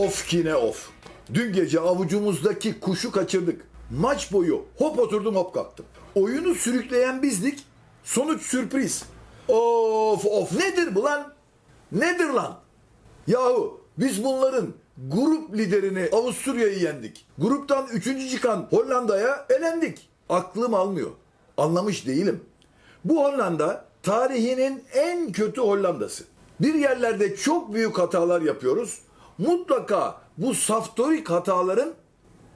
Of ki ne of. Dün gece avucumuzdaki kuşu kaçırdık. Maç boyu hop oturdum hop kalktım. Oyunu sürükleyen bizdik. Sonuç sürpriz. Of of nedir bu lan? Nedir lan? Yahu biz bunların grup liderini Avusturya'yı yendik. Gruptan üçüncü çıkan Hollanda'ya elendik. Aklım almıyor. Anlamış değilim. Bu Hollanda tarihinin en kötü Hollanda'sı. Bir yerlerde çok büyük hatalar yapıyoruz. Mutlaka bu saftorik hataların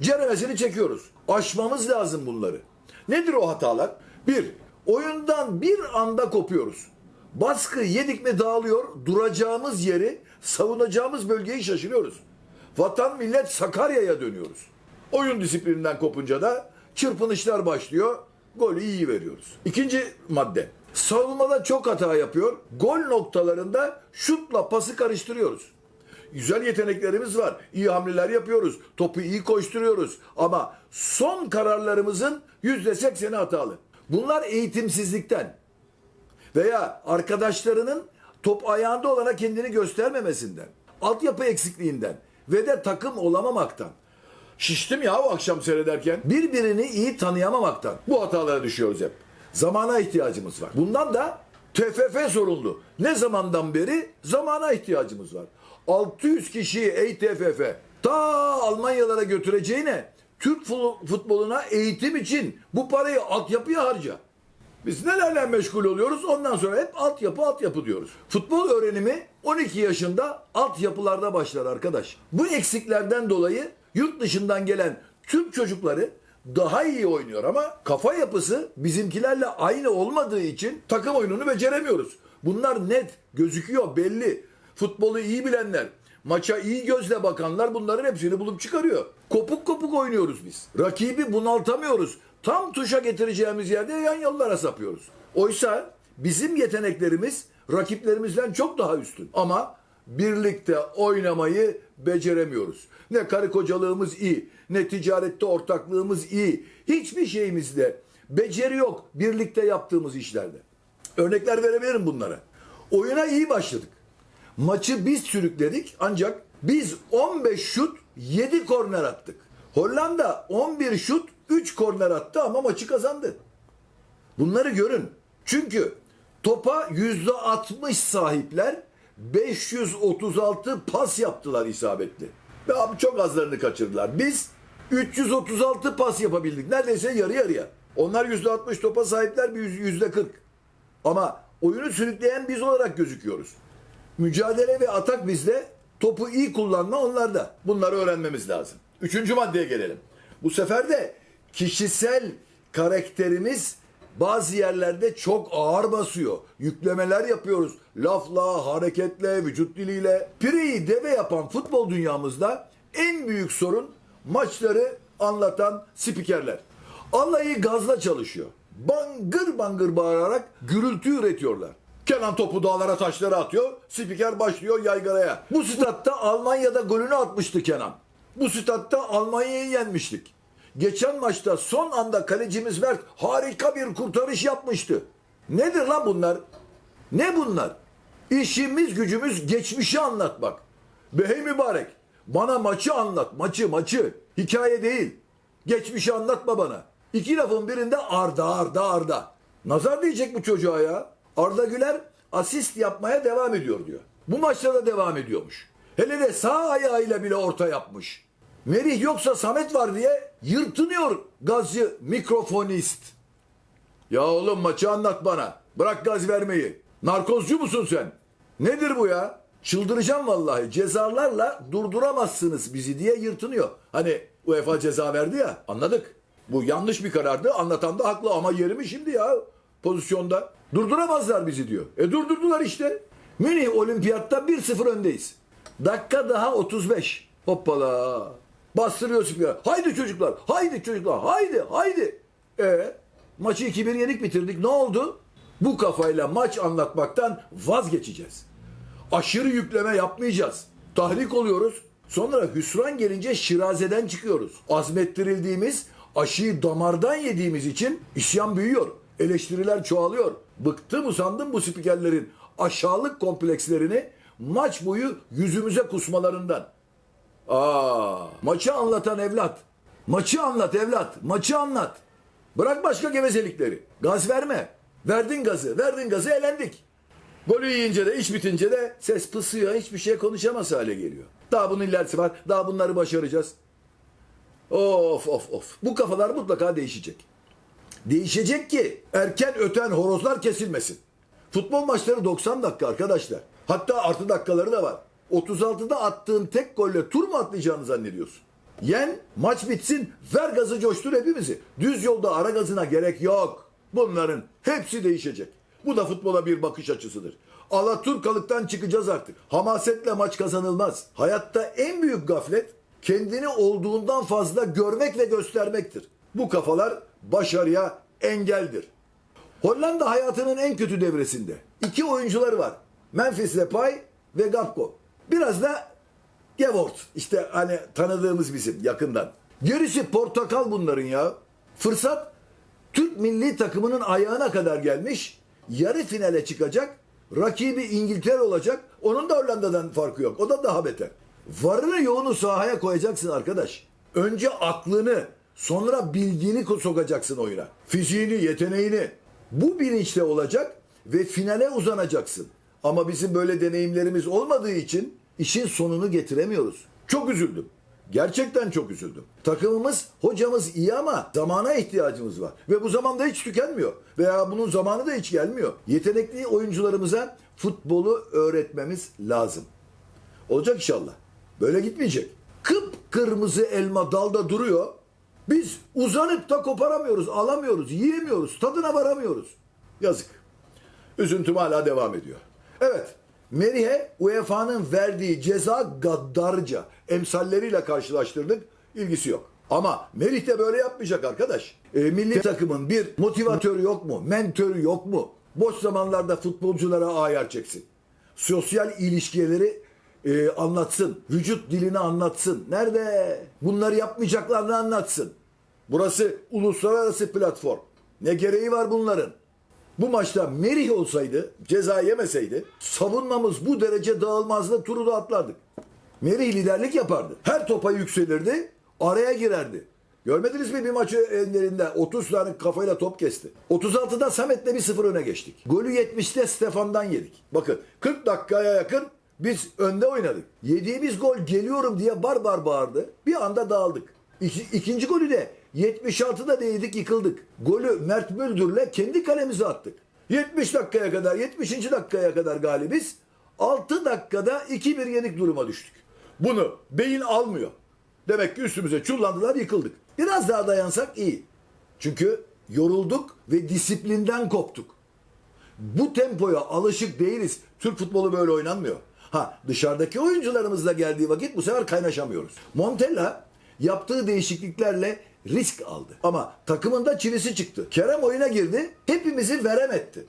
ceremesini çekiyoruz. Aşmamız lazım bunları. Nedir o hatalar? Bir, oyundan bir anda kopuyoruz. Baskı yedik mi dağılıyor, duracağımız yeri, savunacağımız bölgeyi şaşırıyoruz. Vatan millet Sakarya'ya dönüyoruz. Oyun disiplininden kopunca da çırpınışlar başlıyor, golü iyi veriyoruz. İkinci madde, savunmada çok hata yapıyor, gol noktalarında şutla pası karıştırıyoruz. Güzel yeteneklerimiz var. İyi hamleler yapıyoruz. Topu iyi koşturuyoruz. Ama son kararlarımızın yüzde sekseni hatalı. Bunlar eğitimsizlikten veya arkadaşlarının top ayağında olana kendini göstermemesinden, altyapı eksikliğinden ve de takım olamamaktan. Şiştim ya o akşam seyrederken. Birbirini iyi tanıyamamaktan. Bu hatalara düşüyoruz hep. Zamana ihtiyacımız var. Bundan da TFF sorumlu. Ne zamandan beri zamana ihtiyacımız var. 600 kişiyi ey TFF ta Almanyalara götüreceğine Türk fu- futboluna eğitim için bu parayı altyapıya harca. Biz nelerle meşgul oluyoruz ondan sonra hep altyapı altyapı diyoruz. Futbol öğrenimi 12 yaşında altyapılarda başlar arkadaş. Bu eksiklerden dolayı yurt dışından gelen Türk çocukları daha iyi oynuyor ama kafa yapısı bizimkilerle aynı olmadığı için takım oyununu beceremiyoruz. Bunlar net gözüküyor belli. Futbolu iyi bilenler, maça iyi gözle bakanlar bunların hepsini bulup çıkarıyor. Kopuk kopuk oynuyoruz biz. Rakibi bunaltamıyoruz. Tam tuşa getireceğimiz yerde yan yollara sapıyoruz. Oysa bizim yeteneklerimiz rakiplerimizden çok daha üstün. Ama birlikte oynamayı beceremiyoruz. Ne karı kocalığımız iyi, ne ticarette ortaklığımız iyi. Hiçbir şeyimizde beceri yok birlikte yaptığımız işlerde. Örnekler verebilirim bunlara. Oyuna iyi başladık. Maçı biz sürükledik ancak biz 15 şut 7 korner attık. Hollanda 11 şut 3 korner attı ama maçı kazandı. Bunları görün. Çünkü topa %60 sahipler 536 pas yaptılar isabetli. Ve abi çok azlarını kaçırdılar. Biz 336 pas yapabildik. Neredeyse yarı yarıya. Onlar %60 topa sahipler bir %40. Ama oyunu sürükleyen biz olarak gözüküyoruz. Mücadele ve atak bizde, topu iyi kullanma onlarda. Bunları öğrenmemiz lazım. Üçüncü maddeye gelelim. Bu sefer de kişisel karakterimiz bazı yerlerde çok ağır basıyor. Yüklemeler yapıyoruz. Lafla, hareketle, vücut diliyle. Pireyi deve yapan futbol dünyamızda en büyük sorun maçları anlatan spikerler. Alayı gazla çalışıyor. Bangır bangır bağırarak gürültü üretiyorlar. Kenan topu dağlara taşlara atıyor. Spiker başlıyor yaygaraya. Bu statta Almanya'da golünü atmıştı Kenan. Bu statta Almanya'yı yenmiştik. Geçen maçta son anda kalecimiz Mert harika bir kurtarış yapmıştı. Nedir lan bunlar? Ne bunlar? İşimiz gücümüz geçmişi anlatmak. Behey mübarek. Bana maçı anlat. Maçı maçı. Hikaye değil. Geçmişi anlatma bana. İki lafın birinde Arda Arda Arda. Nazar diyecek bu çocuğa ya. Arda Güler asist yapmaya devam ediyor diyor. Bu maçta da devam ediyormuş. Hele de sağ ayağıyla bile orta yapmış. Merih yoksa Samet var diye yırtınıyor gazcı mikrofonist. Ya oğlum maçı anlat bana. Bırak gaz vermeyi. Narkozcu musun sen? Nedir bu ya? Çıldıracağım vallahi. Cezalarla durduramazsınız bizi diye yırtınıyor. Hani UEFA ceza verdi ya anladık. Bu yanlış bir karardı. Anlatan da haklı ama yeri mi şimdi ya pozisyonda? Durduramazlar bizi diyor. E durdurdular işte. Münih olimpiyatta 1-0 öndeyiz. Dakika daha 35. Hoppala. Bastırıyor spiker. Haydi çocuklar. Haydi çocuklar. Haydi. Haydi. E maçı 2-1 yenik bitirdik. Ne oldu? Bu kafayla maç anlatmaktan vazgeçeceğiz. Aşırı yükleme yapmayacağız. Tahrik oluyoruz. Sonra hüsran gelince şirazeden çıkıyoruz. Azmettirildiğimiz, aşıyı damardan yediğimiz için isyan büyüyor. Eleştiriler çoğalıyor. Bıktım usandım bu spikerlerin aşağılık komplekslerini maç boyu yüzümüze kusmalarından. Aa, maçı anlatan evlat. Maçı anlat evlat. Maçı anlat. Bırak başka gevezelikleri. Gaz verme. Verdin gazı. Verdin gazı elendik. Golü yiyince de iş bitince de ses pısıyor. Hiçbir şey konuşamaz hale geliyor. Daha bunun ilerisi var. Daha bunları başaracağız. Of of of. Bu kafalar mutlaka değişecek. Değişecek ki erken öten horozlar kesilmesin. Futbol maçları 90 dakika arkadaşlar. Hatta artı dakikaları da var. 36'da attığın tek golle tur mu atlayacağını zannediyorsun? Yen, maç bitsin, ver gazı coştur hepimizi. Düz yolda ara gazına gerek yok. Bunların hepsi değişecek. Bu da futbola bir bakış açısıdır. Alaturkalıktan çıkacağız artık. Hamasetle maç kazanılmaz. Hayatta en büyük gaflet kendini olduğundan fazla görmek ve göstermektir. Bu kafalar başarıya engeldir. Hollanda hayatının en kötü devresinde. İki oyuncuları var. Memphis Depay ve Gakpo. Biraz da Gevort. İşte hani tanıdığımız bizim yakından. Gerisi portakal bunların ya. Fırsat Türk milli takımının ayağına kadar gelmiş. Yarı finale çıkacak. Rakibi İngiltere olacak. Onun da Hollanda'dan farkı yok. O da daha beter. Varını yoğunu sahaya koyacaksın arkadaş. Önce aklını, sonra bilgini sokacaksın oyuna. Fiziğini, yeteneğini. Bu bilinçle olacak ve finale uzanacaksın. Ama bizim böyle deneyimlerimiz olmadığı için işin sonunu getiremiyoruz. Çok üzüldüm. Gerçekten çok üzüldüm. Takımımız, hocamız iyi ama zamana ihtiyacımız var. Ve bu zamanda hiç tükenmiyor. Veya bunun zamanı da hiç gelmiyor. Yetenekli oyuncularımıza futbolu öğretmemiz lazım. Olacak inşallah. Böyle gitmeyecek. Kıpkırmızı elma dalda duruyor. Biz uzanıp da koparamıyoruz, alamıyoruz, yiyemiyoruz, tadına varamıyoruz. Yazık. Üzüntüm hala devam ediyor. Evet, Merih'e UEFA'nın verdiği ceza gaddarca emsalleriyle karşılaştırdık. İlgisi yok. Ama Merih de böyle yapmayacak arkadaş. E, milli takımın bir motivatörü yok mu? Mentörü yok mu? Boş zamanlarda futbolculara ayar çeksin. Sosyal ilişkileri e, anlatsın. Vücut dilini anlatsın. Nerede? Bunları yapmayacaklarını anlatsın. Burası uluslararası platform. Ne gereği var bunların? Bu maçta Merih olsaydı, ceza yemeseydi savunmamız bu derece dağılmazdı, turu da atlardık. Merih liderlik yapardı. Her topa yükselirdi, araya girerdi. Görmediniz mi bir maçı ellerinde 30 tane kafayla top kesti. 36'da Samet'le bir sıfır öne geçtik. Golü 70'te Stefan'dan yedik. Bakın 40 dakikaya yakın biz önde oynadık. Yediğimiz gol geliyorum diye bar bar bağırdı. Bir anda dağıldık. İki, ikinci golü de 76'da değdik yıkıldık. Golü Mert Müldür'le kendi kalemize attık. 70 dakikaya kadar 70. dakikaya kadar galibiz. 6 dakikada 2-1 yenik duruma düştük. Bunu beyin almıyor. Demek ki üstümüze çullandılar yıkıldık. Biraz daha dayansak iyi. Çünkü yorulduk ve disiplinden koptuk. Bu tempoya alışık değiliz. Türk futbolu böyle oynanmıyor. Ha dışarıdaki oyuncularımızla geldiği vakit bu sefer kaynaşamıyoruz. Montella yaptığı değişikliklerle risk aldı. Ama takımında çivisi çıktı. Kerem oyuna girdi. Hepimizi verem etti.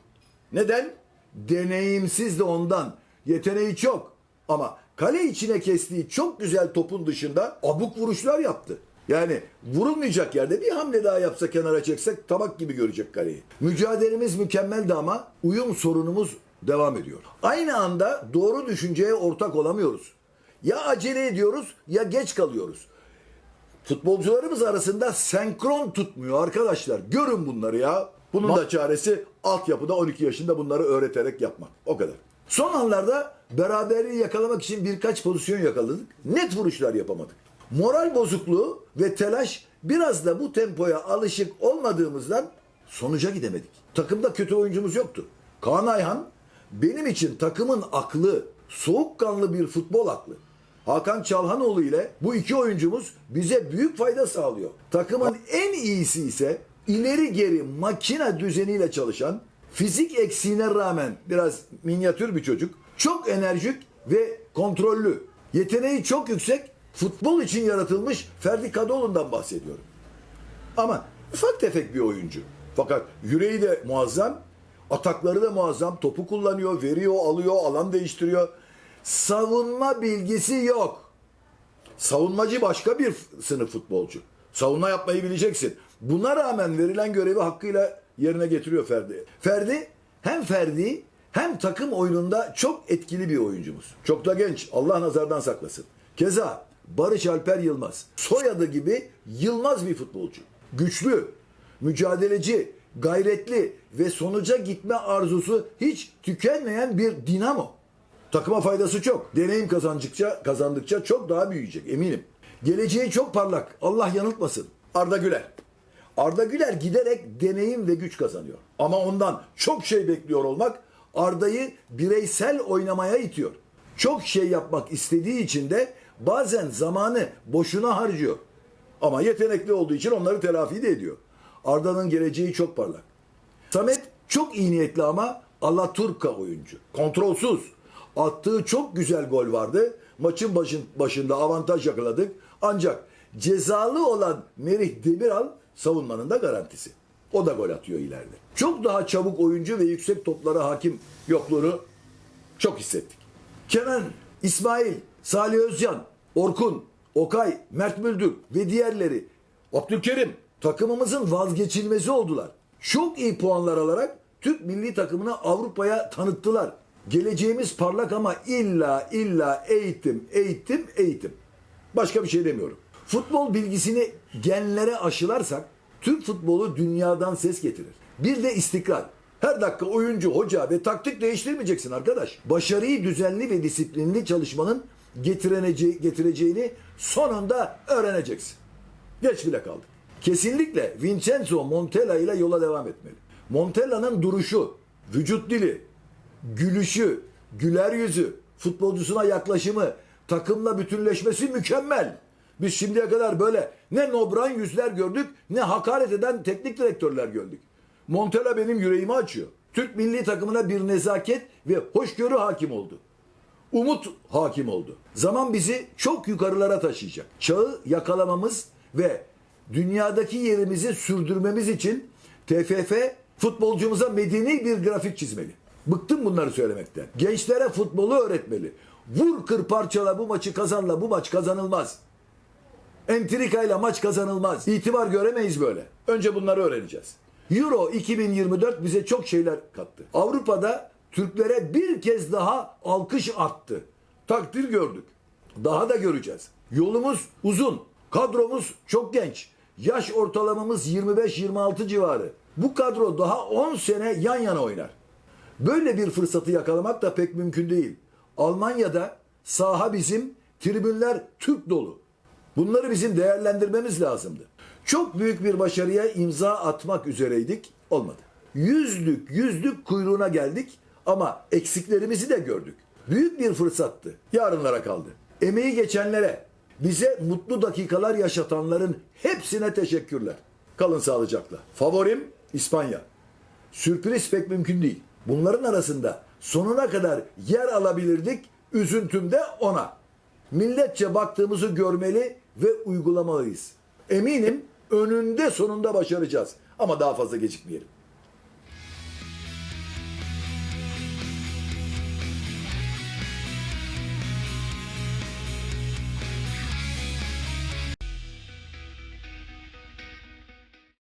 Neden? Deneyimsiz de ondan. Yeteneği çok. Ama kale içine kestiği çok güzel topun dışında abuk vuruşlar yaptı. Yani vurulmayacak yerde bir hamle daha yapsa kenara çeksek tabak gibi görecek kaleyi. Mücadelemiz mükemmeldi ama uyum sorunumuz devam ediyor. Aynı anda doğru düşünceye ortak olamıyoruz. Ya acele ediyoruz ya geç kalıyoruz. Futbolcularımız arasında senkron tutmuyor arkadaşlar. Görün bunları ya. Bunun da çaresi altyapıda 12 yaşında bunları öğreterek yapmak. O kadar. Son anlarda beraberliği yakalamak için birkaç pozisyon yakaladık. Net vuruşlar yapamadık. Moral bozukluğu ve telaş biraz da bu tempoya alışık olmadığımızdan sonuca gidemedik. Takımda kötü oyuncumuz yoktu. Kaan Ayhan benim için takımın aklı, soğukkanlı bir futbol aklı. Hakan Çalhanoğlu ile bu iki oyuncumuz bize büyük fayda sağlıyor. Takımın en iyisi ise ileri geri makine düzeniyle çalışan, fizik eksiğine rağmen biraz minyatür bir çocuk, çok enerjik ve kontrollü. Yeteneği çok yüksek, futbol için yaratılmış Ferdi Kadıoğlu'ndan bahsediyorum. Ama ufak tefek bir oyuncu. Fakat yüreği de muazzam, atakları da muazzam. Topu kullanıyor, veriyor, alıyor, alan değiştiriyor. Savunma bilgisi yok. Savunmacı başka bir sınıf futbolcu. Savunma yapmayı bileceksin. Buna rağmen verilen görevi hakkıyla yerine getiriyor Ferdi. Ferdi hem Ferdi hem takım oyununda çok etkili bir oyuncumuz. Çok da genç. Allah nazardan saklasın. Keza Barış Alper Yılmaz. Soyadı gibi Yılmaz bir futbolcu. Güçlü, mücadeleci, gayretli ve sonuca gitme arzusu hiç tükenmeyen bir dinamo. Takıma faydası çok. Deneyim kazandıkça, kazandıkça çok daha büyüyecek eminim. Geleceği çok parlak. Allah yanıltmasın. Arda Güler. Arda Güler giderek deneyim ve güç kazanıyor. Ama ondan çok şey bekliyor olmak Arda'yı bireysel oynamaya itiyor. Çok şey yapmak istediği için de bazen zamanı boşuna harcıyor. Ama yetenekli olduğu için onları telafi de ediyor. Arda'nın geleceği çok parlak. Samet çok iyi niyetli ama Alaturka oyuncu. Kontrolsüz. Attığı çok güzel gol vardı. Maçın başın, başında avantaj yakaladık. Ancak cezalı olan Merih Demiral savunmanın da garantisi. O da gol atıyor ileride. Çok daha çabuk oyuncu ve yüksek toplara hakim yokluğunu çok hissettik. Kenan, İsmail, Salih Özcan, Orkun, Okay, Mert Müldür ve diğerleri Abdülkerim takımımızın vazgeçilmezi oldular. Çok iyi puanlar alarak Türk milli takımını Avrupa'ya tanıttılar. Geleceğimiz parlak ama illa illa eğitim, eğitim, eğitim. Başka bir şey demiyorum. Futbol bilgisini genlere aşılarsak Türk futbolu dünyadan ses getirir. Bir de istikrar. Her dakika oyuncu, hoca ve taktik değiştirmeyeceksin arkadaş. Başarıyı düzenli ve disiplinli çalışmanın getireceğini sonunda öğreneceksin. Geç bile kaldık. Kesinlikle Vincenzo Montella ile yola devam etmeli. Montella'nın duruşu, vücut dili, gülüşü, güler yüzü, futbolcusuna yaklaşımı, takımla bütünleşmesi mükemmel. Biz şimdiye kadar böyle ne nobran yüzler gördük ne hakaret eden teknik direktörler gördük. Montella benim yüreğimi açıyor. Türk milli takımına bir nezaket ve hoşgörü hakim oldu. Umut hakim oldu. Zaman bizi çok yukarılara taşıyacak. Çağı yakalamamız ve dünyadaki yerimizi sürdürmemiz için TFF futbolcumuza medeni bir grafik çizmeli. Bıktım bunları söylemekten. Gençlere futbolu öğretmeli. Vur kır parçala bu maçı kazanla bu maç kazanılmaz. Entrikayla maç kazanılmaz. İtibar göremeyiz böyle. Önce bunları öğreneceğiz. Euro 2024 bize çok şeyler kattı. Avrupa'da Türklere bir kez daha alkış attı. Takdir gördük. Daha da göreceğiz. Yolumuz uzun. Kadromuz çok genç. Yaş ortalamamız 25-26 civarı. Bu kadro daha 10 sene yan yana oynar. Böyle bir fırsatı yakalamak da pek mümkün değil. Almanya'da saha bizim, tribünler Türk dolu. Bunları bizim değerlendirmemiz lazımdı. Çok büyük bir başarıya imza atmak üzereydik. Olmadı. Yüzlük yüzlük kuyruğuna geldik ama eksiklerimizi de gördük. Büyük bir fırsattı. Yarınlara kaldı. Emeği geçenlere, bize mutlu dakikalar yaşatanların hepsine teşekkürler. Kalın sağlıcakla. Favorim İspanya. Sürpriz pek mümkün değil. Bunların arasında sonuna kadar yer alabilirdik. Üzüntüm de ona. Milletçe baktığımızı görmeli ve uygulamalıyız. Eminim önünde sonunda başaracağız. Ama daha fazla gecikmeyelim.